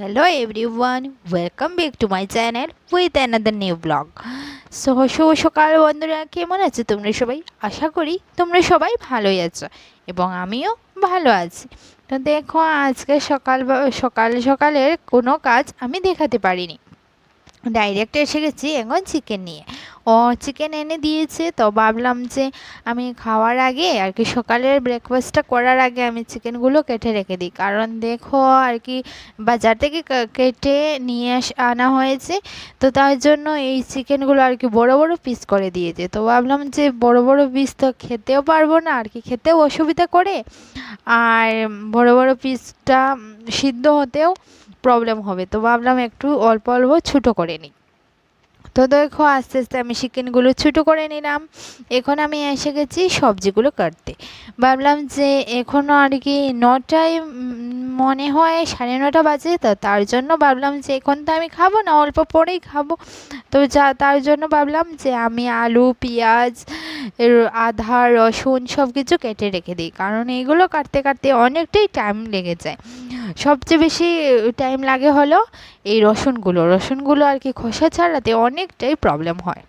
Hello everyone, welcome back to my channel with another new vlog. So শুভ সকাল বন্ধুরা কেমন আছে তোমরা সবাই? আশা করি তোমরা সবাই ভালোই আছো এবং আমিও ভালো আছি। তো দেখো আজকে সকাল সকাল সকালের কোনো কাজ আমি দেখাতে পারিনি। ডাইরেক্ট এসে গেছি এখন চিকেন নিয়ে। ও চিকেন এনে দিয়েছে, তো ভাবলাম যে আমি খাওয়ার আগে আর কি সকালের ব্রেকফাস্টটা করার আগে আমি চিকেনগুলো কেটে রেখে দিই। কারণ দেখো আর কি বাজার থেকে কেটে নিয়ে আনা হয়েছে, তো তার জন্য এই চিকেনগুলো আর কি বড় বড় পিস করে দিয়েছে। তো ভাবলাম যে বড় বড় পিস তো খেতেও পারব না, আর কি খেতেও অসুবিধা করে। আর বড় বড় পিসটা সিদ্ধ হতেও প্রবলেম হবে। তো ভাবলাম একটু অল্প অল্প ছোটো করে নিই। তো দেখো আস্তে আস্তে আমি চিকেনগুলো ছোটো করে নিলাম। এখন আমি এসে গেছি সবজিগুলো কাটতে। ভাবলাম যে এখনও আর কি নটায় মনে হয় সাড়ে নটা বাজে, তো তার জন্য ভাবলাম যে এখন তো আমি খাব না, অল্প পরেই খাব। তো যা, তার জন্য ভাবলাম যে আমি আলু, পেঁয়াজ আদা, রসুন সব কিছু কেটে রেখে দিই। কারণ এইগুলো কাটতে কাটতে অনেকটাই টাইম লেগে যায়। সবচেয়ে বেশি টাইম লাগে হলো এই রসুনগুলো। রসুনগুলো আর কি খোসা ছাড়াতে অনেকটাই প্রবলেম হয়।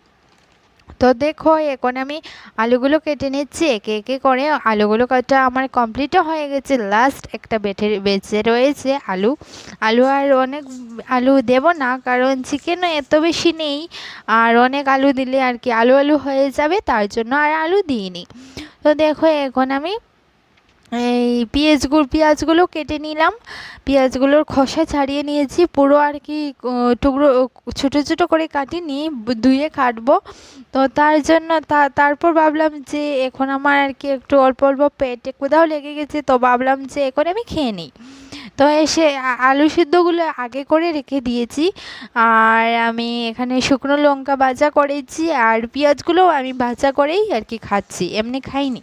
তো দেখো, এখন আমি আলুগুলো কেটে নিচ্ছি। একে একে করে আলুগুলো কাটা আমার কমপ্লিটও হয়ে গেছে। লাস্ট একটা বেটে, বেঁচে রয়েছে আলু। আলু আর অনেক আলু দেব না, কারণ চিকেনও এত বেশি নেই। আর অনেক আলু দিলে আর কি আলু আলু হয়ে যাবে, তার জন্য আর আলু দিইনি। তো দেখো, এখন আমি এই পেঁয়াজগুলো পেঁয়াজগুলো কেটে নিলাম। পেঁয়াজগুলোর খোসা ছাড়িয়ে নিয়েছি। পুরো আর কি টুকরো ছোটো ছোটো করে কাটিনি ব- ধুয়ে কাটবো। তো তার জন্য তারপর ভাবলাম যে এখন আমার আর কি একটু অল্প অল্প পেটে কোথাও লেগে গেছে, তো ভাবলাম যে এখন আমি খেয়ে নিই। তো এসে আলু সিদ্ধগুলো আগে করে রেখে দিয়েছি। আর আমি এখানে শুকনো লঙ্কা ভাজা করেছি, আর পেঁয়াজগুলোও আমি ভাজা করেই আর কি খাচ্ছি, এমনি খাইনি।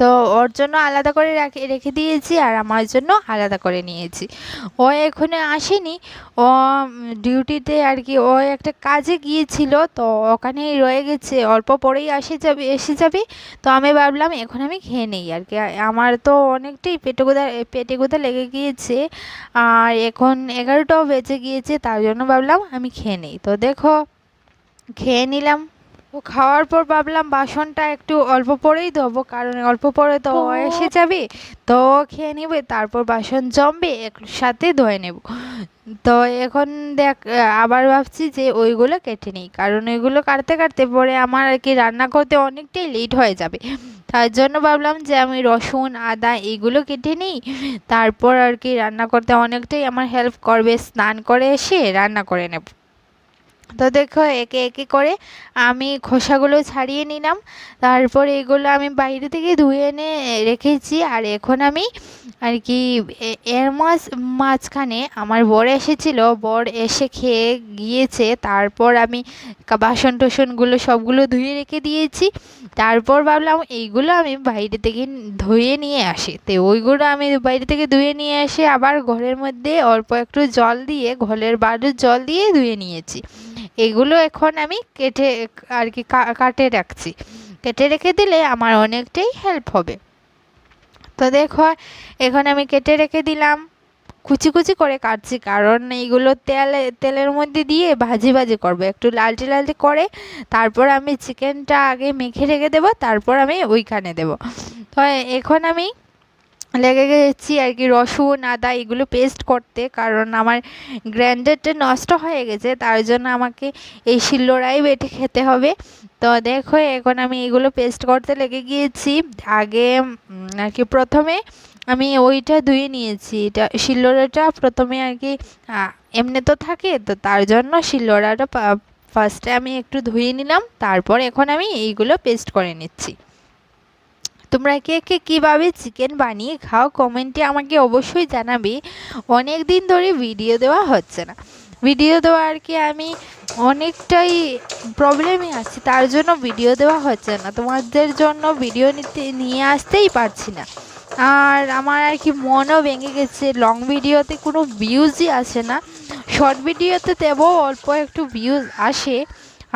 তো ওর জন্য আলাদা করে রাখে, রেখে দিয়েছি আর আমার জন্য আলাদা করে নিয়েছি। ও এখানে আসেনি। ও ডিউটিতে আর কি, ও একটা কাজে গিয়েছিল, তো ওখানেই রয়ে গেছে। অল্প পরেই আসে যাবে, এসে যাবে। তো আমি ভাবলাম, এখন আমি খেয়ে নেই আর কি। আমার তো অনেকটাই পেটে গোদা পেটে গোদা লেগে গিয়েছে। আর এখন এগারোটাও বেজে গিয়েছে, তার জন্য ভাবলাম আমি খেয়ে নেই। তো দেখো, খেয়ে নিলাম। খাওয়ার পর ভাবলাম বাসনটা একটু অল্প পরেই ধোবো কারণ অল্প পরে তো এসে যাবে। তো খেয়ে নেবে তারপর বাসন জমবে একসাথে ধুয়ে নেব। তো এখন দেখ আবার ভাবছি যে ওইগুলো কেটে নিই কারণ ওইগুলো কাটতে কাটতে পরে আমার আর কি রান্না করতে অনেকটাই লেট হয়ে যাবে। তার জন্য ভাবলাম যে আমি রসুন আদা এগুলো কেটে নিই তারপর আর কি রান্না করতে অনেকটাই আমার হেল্প করবে স্নান করে এসে রান্না করে নেব। তো দেখো, একে একে করে আমি খোসাগুলো ছাড়িয়ে নিলাম। তারপর এগুলো আমি বাইরে থেকে ধুয়ে এনে রেখেছি। আর এখন আমি আর কি এর মাছ মাঝখানে আমার বর এসেছিল। বর এসে খেয়ে গিয়েছে। তারপর আমি বাসন টোসনগুলো সবগুলো ধুয়ে রেখে দিয়েছি। তারপর ভাবলাম এইগুলো আমি বাইরে থেকে ধুয়ে নিয়ে আসি। তো ওইগুলো আমি বাইরে থেকে ধুয়ে নিয়ে এসে আবার ঘরের মধ্যে অল্প একটু জল দিয়ে, ঘরের বাড়ির জল দিয়ে ধুয়ে নিয়েছি। এগুলো এখন আমি কেটে আর কি কাটে রাখছি। কেটে রেখে দিলে আমার অনেকটাই হেল্প হবে। তো দেখো, এখন আমি কেটে রেখে দিলাম। কুচি কুচি করে কাটছি। কারণ এইগুলো তেল, তেলের মধ্যে দিয়ে ভাজি ভাজি করব। একটু লালচে লালচে করে তারপর আমি চিকেনটা আগে মেখে রেখে দেবো, তারপর আমি ওইখানে দেবো। তো এখন আমি লেগে গেছি আর কি রসুন, আদা এগুলো পেস্ট করতে। কারণ আমার গ্রাইন্ডারটা নষ্ট হয়ে গেছে, তার জন্য আমাকে এই শিল্লোড়াই বেটে খেতে হবে। তো দেখো, এখন আমি এগুলো পেস্ট করতে লেগে গিয়েছি। আগে আর কি প্রথমে আমি ওইটা ধুয়ে নিয়েছি। এটা শিল্লোড়াটা প্রথমে আর কি এমনি তো থাকে, তো তার জন্য শিল্লোড়াটা ফার্স্টে আমি একটু ধুয়ে নিলাম, তারপর এখন আমি এইগুলো পেস্ট করে নিচ্ছি। তোমরা কে কে কীভাবে চিকেন বানিয়ে খাও কমেন্টে আমাকে অবশ্যই জানাবে। অনেক দিন ধরে ভিডিও দেওয়া হচ্ছে না। ভিডিও দেওয়া আর কি আমি অনেকটাই প্রবলেমে আছি, তার জন্য ভিডিও দেওয়া হচ্ছে না। তোমাদের জন্য ভিডিও নিতে, নিয়ে আসতেই পারছি না। আর আমার আর কি মনও ভেঙে গেছে। লং ভিডিওতে কোনো ভিউজই আসে না। শর্ট ভিডিওতে দেবো, অল্প একটু ভিউজ আসে।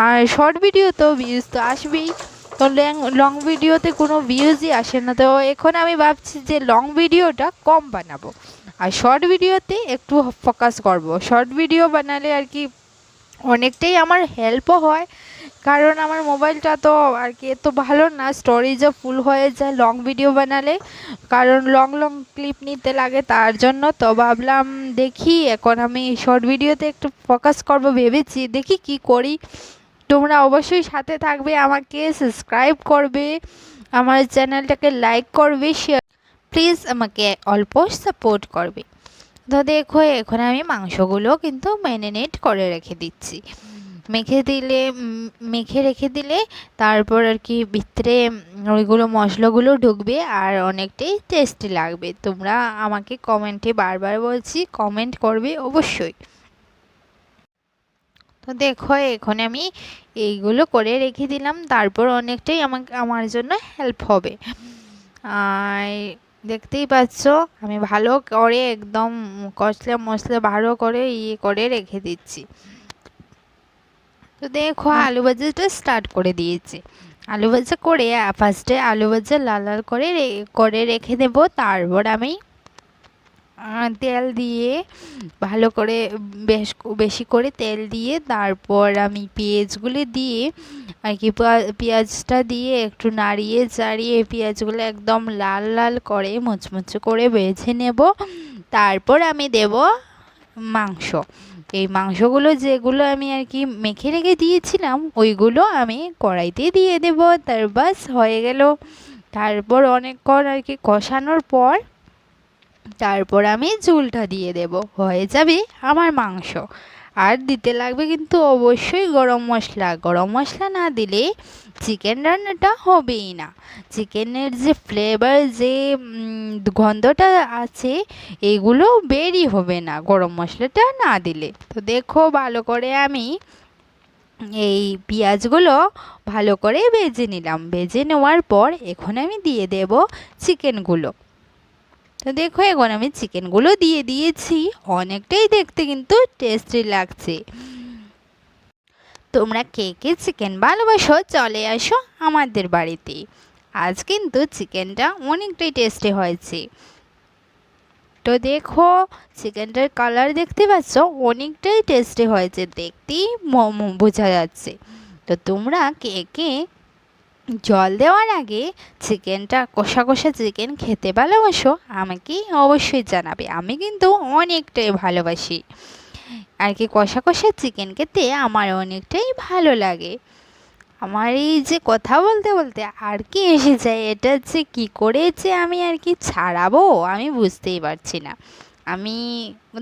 আর শর্ট ভিডিও তো ভিউজ তো আসবেই। তো লং ভিডিওতে কোনো ভিউজই আসে না। তো এখন আমি ভাবছি যে লং ভিডিওটা কম বানাবো। আর শর্ট ভিডিওতে একটু ফোকাস করব। শর্ট ভিডিও বানালে আর কি অনেকটাই আমার হেল্পও হয়। কারণ আমার মোবাইলটা তো আর কি এত ভালো না স্টোরেজও ফুল হয়ে যায় লং ভিডিও বানালে। কারণ লং লং ক্লিপ নিতে লাগে তার জন্য। তো ভাবলাম দেখি, এখন আমি শর্ট ভিডিওতে একটু ফোকাস করব, ভেবেছি দেখি কি করি। তোমরা অবশ্যই সাথে থাকবে, আমাকে সাবস্ক্রাইব করবে, আমার চ্যানেলটাকে লাইক করবে শেয়ার প্লিজ আমাকে অল্প সাপোর্ট করবে। তো দেখো, এখন আমি মাংসগুলো কিন্তু ম্যারিনেট করে রেখে দিচ্ছি। মেখে দিলে, মেখে রেখে দিলে তারপর আর কি ভিতরে ওইগুলো মশলাগুলো ঢুকবে আর অনেকটাই টেস্টি লাগবে। তোমরা আমাকে কমেন্টে বারবার বলছি কমেন্ট করবে অবশ্যই। তো দেখো, এখন আমি এইগুলো করে রেখে দিলাম, তারপর অনেকটাই আমাকে, আমার জন্য হেল্প হবে। আর দেখতেই পাচ্ছ, আমি ভালো করে একদম কষলা মশলা ভালো করে ইয়ে করে রেখে দিচ্ছি। তো দেখো আলু ভাজাটা স্টার্ট করে দিয়েছি। আলু ভাজা করে ফার্স্টে আলু ভাজা লাল লাল করে করে রেখে দেব। তারপর আমি তেল দিয়ে ভালো করে বেশ বেশি করে তেল দিয়ে তারপর আমি পেঁয়াজগুলি দিয়ে আর কি পেঁয়াজটা দিয়ে একটু নাড়িয়ে চাড়িয়ে পেঁয়াজগুলো একদম লাল লাল করে মুচমুচে করে বেছে নেব। তারপর আমি দেব মাংস। এই মাংসগুলো যেগুলো আমি আর কি মেখে রেখে দিয়েছিলাম, ওইগুলো আমি কড়াইতে দিয়ে দেব। তার বাস হয়ে গেল। তারপর অনেকক্ষণ আর কি কষানোর পর তারপর আমি চুলটা দিয়ে দেব। হয়ে যাবে আমার মাংস। আর দিতে লাগবে কিন্তু অবশ্যই গরম মশলা। গরম মশলা না দিলে চিকেন রান্নাটা হবেই না। চিকেনের যে ফ্লেভার যে গন্ধটা আছে, এগুলো বেরই হবে না গরম মশলাটা না দিলে। তো দেখো ভালো করে আমি এই পেঁয়াজগুলো ভালো করে ভেজে নিলাম। ভেজে নেওয়ার পর এখন আমি দিয়ে দেব চিকেনগুলো তো দেখো এখন আমি চিকেনগুলো দিয়ে দিয়েছি। অনেকটাই দেখতে কিন্তু টেস্টি লাগছে। তোমরা কে কে চিকেন ভালোবাসো, চলে আসো আমাদের বাড়িতে। আজ কিন্তু চিকেনটা অনেকটাই টেস্টি হয়েছে। তো দেখো, চিকেনটার কালার দেখতে পাচ্ছ, অনেকটাই টেস্টি হয়েছে। দেখতেই ম- ম- বোঝা যাচ্ছে। তো তোমরা কে কে জল দেওয়ার আগে চিকেনটা কষা কষা চিকেন খেতে ভালোবাসো, আমাকে অবশ্যই জানাবে। আমি কিন্তু অনেকটাই ভালোবাসি। আর কি কষা কষা চিকেন খেতে আমার অনেকটাই ভালো লাগে। আমার এই যে কথা বলতে বলতে আর কি এসে যায়, এটা যে কী করে যে আমি আর কি ছাড়াবো, আমি বুঝতেই পারছি না। আমি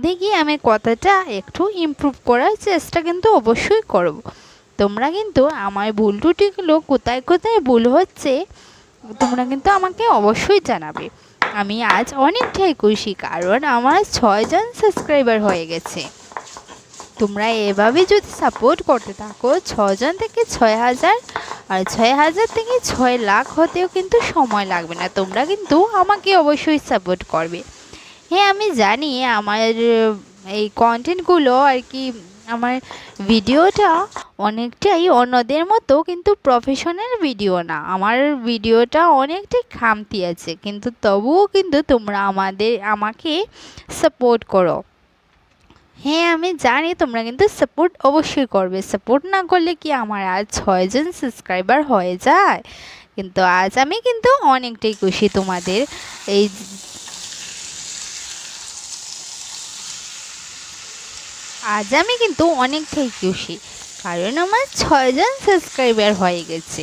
দেখি আমি কথাটা একটু ইমপ্রুভ করার চেষ্টা কিন্তু অবশ্যই করব। তোমরা কিন্তু আমার ভুল ত্রুটিগুলো কোথায় কোথায় ভুল হচ্ছে, তোমরা কিন্তু আমাকে অবশ্যই জানাবে। আমি আজ অনেকটাই খুশি, কারণ আমার ছয়জন সাবস্ক্রাইবার হয়ে গেছে। তোমরা এভাবে যদি সাপোর্ট করতে থাকো ছজন থেকে ছয় হাজার আর ছয় হাজার থেকে ছয় লাখ হতেও কিন্তু সময় লাগবে না। তোমরা কিন্তু আমাকে অবশ্যই সাপোর্ট করবে। হ্যাঁ আমি জানি আমার, এই কন্টেন্টগুলো আর কি আমার ভিডিওটা অনেকটাই অন্যদের মতো, কিন্তু প্রফেশনাল ভিডিও না। আমার ভিডিওটা অনেকটাই খামতি আছে, কিন্তু তবুও কিন্তু তোমরা আমাদের, আমাকে সাপোর্ট করো। হ্যাঁ আমি জানি তোমরা কিন্তু সাপোর্ট অবশ্যই করবে। সাপোর্ট না করলে কি আমার আজ ছয়জন সাবস্ক্রাইবার হয়ে যায়? কিন্তু আজ আমি কিন্তু অনেকটাই খুশি তোমাদের। এই আজ আমি কিন্তু অনেকটাই খুশি কারণ আমার ছয়জন সাবস্ক্রাইবার হয়ে গেছে।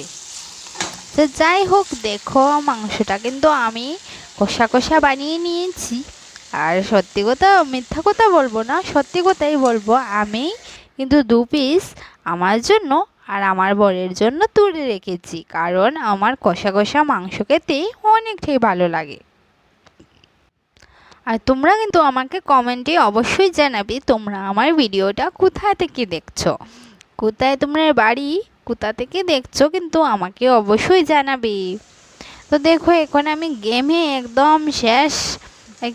তো যাই হোক, দেখো, মাংসটা কিন্তু আমি কষা কষা বানিয়ে নিয়েছি। আর সত্যি কথা, মিথ্যা কথা বলব না, সত্যি কথাই বলব, আমি কিন্তু দু পিস আমার জন্য আর আমার বরের জন্য তুলে রেখেছি, কারণ আমার কষা কষা মাংস খেতে অনেকটাই ভালো লাগে। আর তোমরা কিন্তু আমাকে কমেন্টে অবশ্যই জানাবে তোমরা আমার ভিডিওটা কোথা থেকে দেখছ। কোথায় তোমরা বাড়ি, কোথা থেকে দেখছ কিন্তু আমাকে অবশ্যই জানাবে। তো দেখো, এখন আমি গেমে একদম শেষ।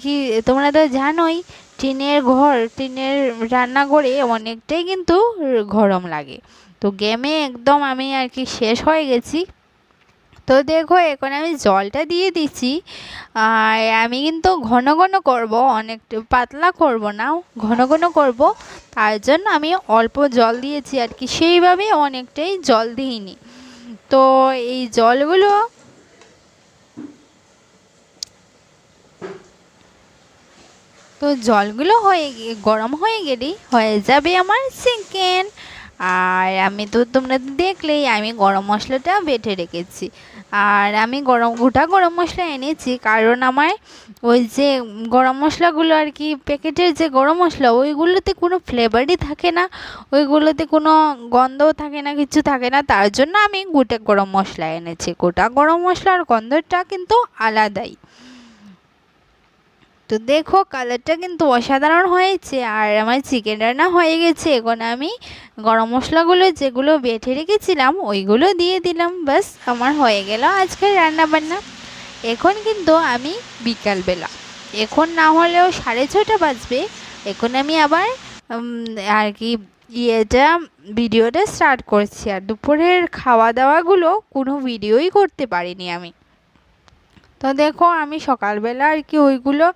কি তোমরা তো জানোই, টিনের ঘর, টিনের রান্নাঘরে অনেকটাই কিন্তু গরম লাগে। তো গেমে একদম আমি আর কি শেষ হয়ে গেছি। তো দেখো, এখন আমি জলটা দিয়ে দিচ্ছি। আর আমি কিন্তু ঘন ঘন করব, অনেক পাতলা করব না, ঘন ঘন করব। তার জন্য আমি অল্প জল দিয়েছি আর কি, সেইভাবে অনেকটাই জল দিইনি। তো এই জলগুলো তো জলগুলো হয়ে গরম হয়ে গেলেই হয়ে যাবে আমার চিকেন আর আমি তো তোমরা তো দেখলেই আমি গরম মশলাটা বেটে রেখেছি। আর আমি গরম, গোটা গরম মশলা এনেছি। কারণ আমার ওই যে গরম মশলাগুলো আর কি, প্যাকেটের যে গরম মশলা, ওইগুলোতে কোনো ফ্লেভারই থাকে না। ওইগুলোতে কোনো গন্ধও থাকে না, কিছু থাকে না। তার জন্য আমি গোটা গরম মশলা এনেছি। গোটা গরম মশলার গন্ধটা কিন্তু আলাদাই। তো দেখো কালারটা কিন্তু অসাধারণ হয়েছে, আর আমার চিকেন রান্না হয়ে গেছে। এখন আমি গরম মশলাগুলো যেগুলো বেটে রেখেছিলাম, ওইগুলো দিয়ে দিলাম। বাস আমার হয়ে গেল আজকের রান্না বান্না এখন কিন্তু আমি বিকালবেলা, এখন না হলেও সাড়ে ছটা বাজবে। এখন আমি আবার আর কি, ইয়েটা, ভিডিওটা স্টার্ট করছি। আর দুপুরের খাওয়া দাওয়াগুলো কোনো ভিডিওই করতে পারিনি আমি। তো দেখো, আমি সকালবেলা আর কি ওইগুলো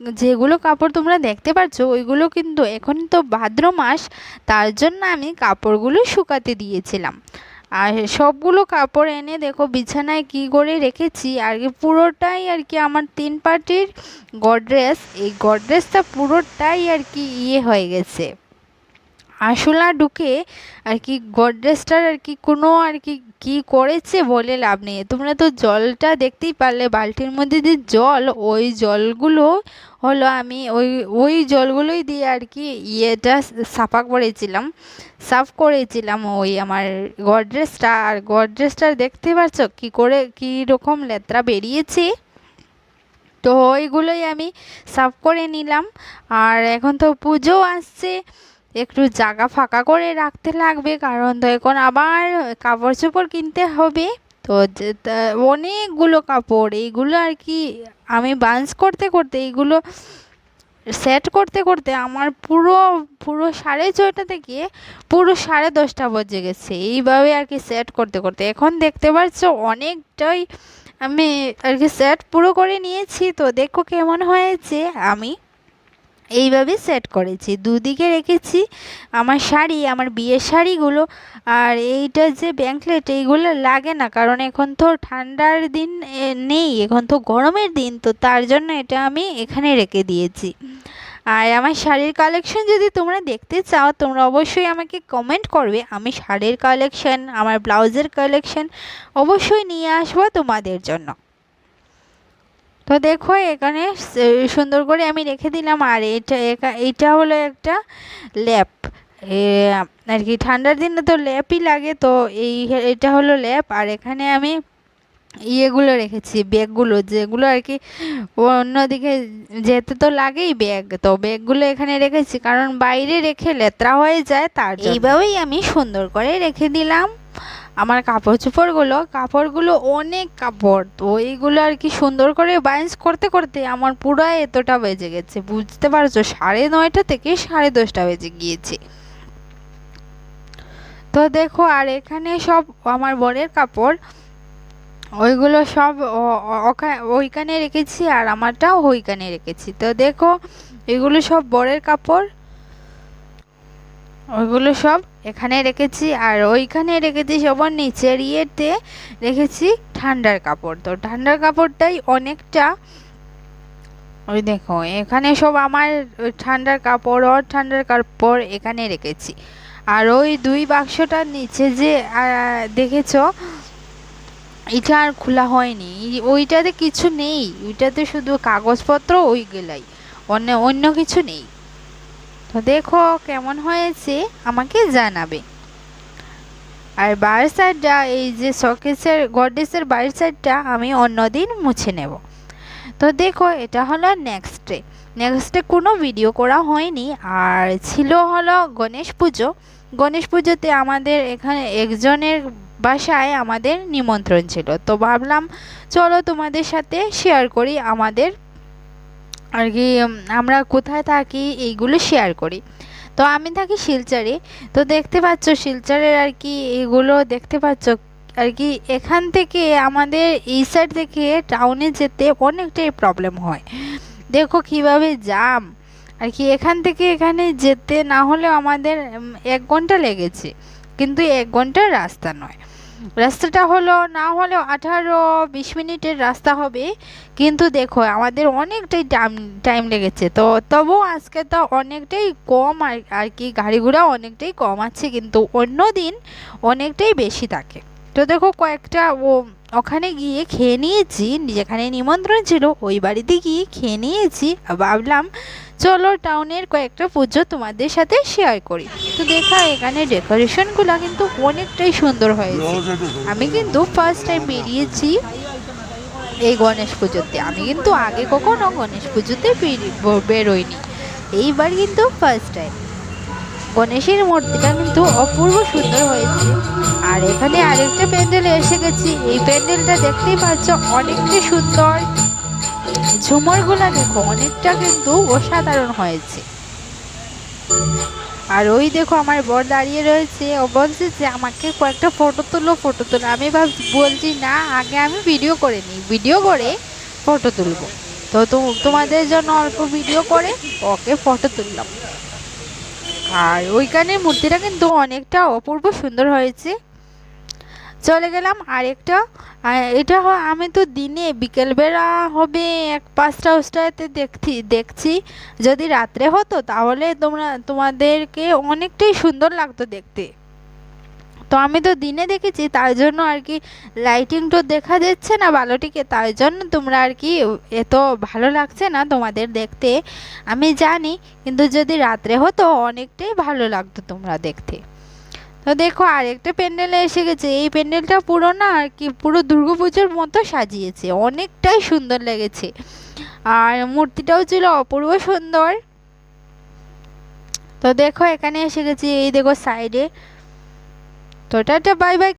যেগুলো কাপড় তোমরা দেখতে পাচ্ছ ওইগুলো কিন্তু এখন তো ভাদ্র মাস, তার জন্য আমি কাপড়গুলো শুকাতে দিয়েছিলাম। আর সবগুলো কাপড় এনে দেখো বিছানায় কি করে রেখেছি, আর কি পুরোটাই আর কি আমার তিন পার্টির গডরেজ, এই গডরেজটা পুরোটাই আর কি ইয়ে হয়ে গেছে। আশলা ঢুকে আর কি গডরেজটার আর কি কোনো আর কি কি করেছে বলে লাভ নেই। তোমরা তো জলটা দেখতেই পারলে, বালতির মধ্যে যে জল, ওই জলগুলো হলো আমি ওই ওই জলগুলোই দিয়ে আর কি ইয়েটা সাফা করেছিলাম, সাফ করেছিলাম ওই আমার গডরেজটা আর গডরেজটা দেখতে পাচ্ছ কি করে, কী রকম লেত্রা বেরিয়েছে? তো ওইগুলোই আমি সাফ করে নিলাম। আর এখন তো পুজো আসছে। একটু জায়গা ফাঁকা করে রাখতে লাগবে, কারণ তো এখন আবার কাপড় চোপড় কিনতে হবে। তো অনেকগুলো কাপড়, এইগুলো আর কি আমি বাঞ্চ করতে করতে, এইগুলো সেট করতে করতে আমার পুরো পুরো সাড়ে ছয়টা থেকে পুরো সাড়ে দশটা বেজে গেছে। এইভাবে আর কি সেট করতে করতে। এখন দেখতে পাচ্ছ অনেকটাই আমি আর কি সেট পুরো করে নিয়েছি। তো দেখো কেমন হয়েছে। আমি এইভাবে সেট করেছি। দুদিকে রেখেছি আমার শাড়ি, আমার বিয়ের শাড়িগুলো। আর এইটা যে ব্যাঙ্কলেট এইগুলো লাগে না। কারণ এখন তো ঠান্ডার দিন নেই। এখন তো গরমের দিন, তো তার জন্য এটা আমি এখানে রেখে দিয়েছি। আর আমার শাড়ির কালেকশন যদি তোমরা দেখতে চাও, তোমরা অবশ্যই আমাকে কমেন্ট করবে। আমি শাড়ির কালেকশন আমার ব্লাউজের কালেকশন অবশ্যই নিয়ে আসব তোমাদের জন্য। তো দেখো এখানে সুন্দর করে আমি রেখে দিলাম। আর এটা এটা হলো একটা ল্যাপ। আর কি ঠান্ডার দিনে তো ল্যাপই লাগে, তো এই এটা হলো ল্যাপ। আর এখানে আমি ইয়েগুলো রেখেছি, ব্যাগগুলো, যেগুলো আর কি অন্যদিকে যেতে তো লাগেই ব্যাগ, তো ব্যাগগুলো এখানে রেখেছি। কারণ বাইরে রেখে লেত্রা হয়ে যায়, তার। এইভাবেই আমি সুন্দর করে রেখে দিলাম। আমার কাপড় চোপড়গুলো, কাপড়গুলো অনেক কাপড়, তো এইগুলো আর কি সুন্দর করে বাইন্স করতে করতে আমার পুরো এতটা বেজে গেছে। বুঝতে পারছ? সাড়ে নয়টা থেকে সাড়ে দশটা বেজে গিয়েছে। তো দেখো, আর এখানে সব আমার বরের কাপড়, ওইগুলো সব ওইখানে রেখেছি আর আমারটাও ওইখানে রেখেছি। তো দেখো, এগুলো সব বরের কাপড় ওইগুলো সব এখানে রেখেছি। আর ওইখানে রেখেছি সবার নিচের ইয়েতে রেখেছি ঠান্ডার কাপড়। তো ঠান্ডার কাপড়টাই অনেকটা ওই দেখো, এখানে সব আমার ঠান্ডার কাপড়, ওর ঠান্ডার কাপড় এখানে রেখেছি। আর ওই দুই বাক্সটার নিচে যে দেখেছ, এটা আর খোলা হয়নি। ওইটাতে কিছু নেই, ওইটাতে শুধু কাগজপত্র, ওইগুলাই। অন্য অন্য কিছু নেই। দেখো কেমন হয়েছে, আমাকে জানাবে। আর বাড়ির সাইডটা এই যে শোকেসের গডরেজের বাড়ির সাইডটা আমি অন্যদিন মুছে নেব। তো দেখো, এটা হলো নেক্সট ডে নেক্সট ডে কোনো ভিডিও করা হয়নি, আর ছিল হলো গণেশ পুজো। গণেশ পুজোতে আমাদের এখানে একজনের বাসায় আমাদের নিমন্ত্রণ ছিল। তো ভাবলাম, চলো তোমাদের সাথে শেয়ার করি আমাদের আর কি আমরা কোথায় থাকি এইগুলো শেয়ার করি। তো আমি থাকি শিলচরে, তো দেখতে পাচ্ছ শিলচরের আর কি এগুলো দেখতে পাচ্ছ আর কি, এখান থেকে আমাদের এই সাইড থেকে টাউনে যেতে অনেকটাই প্রবলেম হয়। দেখো কীভাবে জাম আর কি এখান থেকে এখানে যেতে না হলেও আমাদের এক ঘণ্টা লেগেছে, কিন্তু এক ঘণ্টার রাস্তা নয়। রাস্তাটা হলো, না হলেও আঠারো বিশ মিনিটের রাস্তা হবে। কিন্তু দেখো, আমাদের অনেকটাই টাইম টাইম লেগেছে। তো তবুও আজকে তো অনেকটাই কম আর আর কি গাড়ি ঘোড়া অনেকটাই কম আছে, কিন্তু অন্য দিন অনেকটাই বেশি থাকে। তো দেখো কয়েকটা ও ওখানে গিয়ে খেয়ে নিয়েছি, যেখানে নিমন্ত্রণ ছিল ওই বাড়িতে গিয়ে খেয়ে নিয়েছি ভাবলাম চলো টাউনের কয়েকটা পুজো তোমাদের সাথে শেয়ার করি। তো দেখা, এখানে ডেকোরেশনগুলো কিন্তু অনেকটাই সুন্দর হয়েছে। আমি কিন্তু ফার্স্ট টাইম বেরিয়েছি এই গণেশ পুজোতে। আমি কিন্তু আগে কখনো গণেশ পুজোতে বেরি- বেরোইনি। এইবার কিন্তু ফার্স্ট টাইম গণেশের মূর্তিটা কিন্তু অপূর্ব সুন্দর হয়েছে। আর এখানে আরেকটা প্যান্ডেলে এসে গেছি। এই প্যান্ডেলটা দেখতেই পাচ্ছ অনেকটা সুন্দর। ঝুমরগুলা দেখো, অনেকটা কিন্তু অসাধারণ হয়েছে। আর ওই দেখো আমার বর দাঁড়িয়ে রয়েছে। ও বলছে যে, আমাকে কয়েকটা ফটো তুলো ফটো তুলো। আমি ভাব, বলছি, না, আগে আমি ভিডিও করে নিই। ভিডিও করে ফটো তুলবো। তো তো- তোমাদের জন্য অল্প ভিডিও করে ওকে ফটো তুললাম। আর ওইখানে মূর্তিটা কিন্তু অনেকটা অপূর্ব সুন্দর হয়েছে। চলে গেলাম আরেকটা। এটা আমি তো দিনে বিকেলবেলা হবে এক পাঁচটা উষ্টাতে দেখছি দেখছি। যদি রাত্রে হতো তাহলে তোমরা, তোমাদেরকে অনেকটাই সুন্দর লাগতো দেখতে। তো আমি তো দিনে দেখেছি, তার জন্য আর কি লাইটিং তো দেখা যাচ্ছে না ভালোটিকে, তার জন্য তোমরা আর কি এত ভালো লাগছে না তোমাদের দেখতে। আমি জানি, কিন্তু যদি রাত্রে হতো অনেকটাই ভালো লাগতো তোমরা দেখতে। তো দেখো, আরেকটা প্যান্ডেলে এসে গেছে, এই প্যান্ডেলটা পুরো না আর কি পুরো দুর্গাপুজোর মতো সাজিয়েছে, অনেকটাই সুন্দর লেগেছে। আর মূর্তিটাও ছিল অপূর্ব সুন্দর। তো দেখো, এখানে এসে গেছি, এই দেখো সাইডে तो टाटा बाय बाय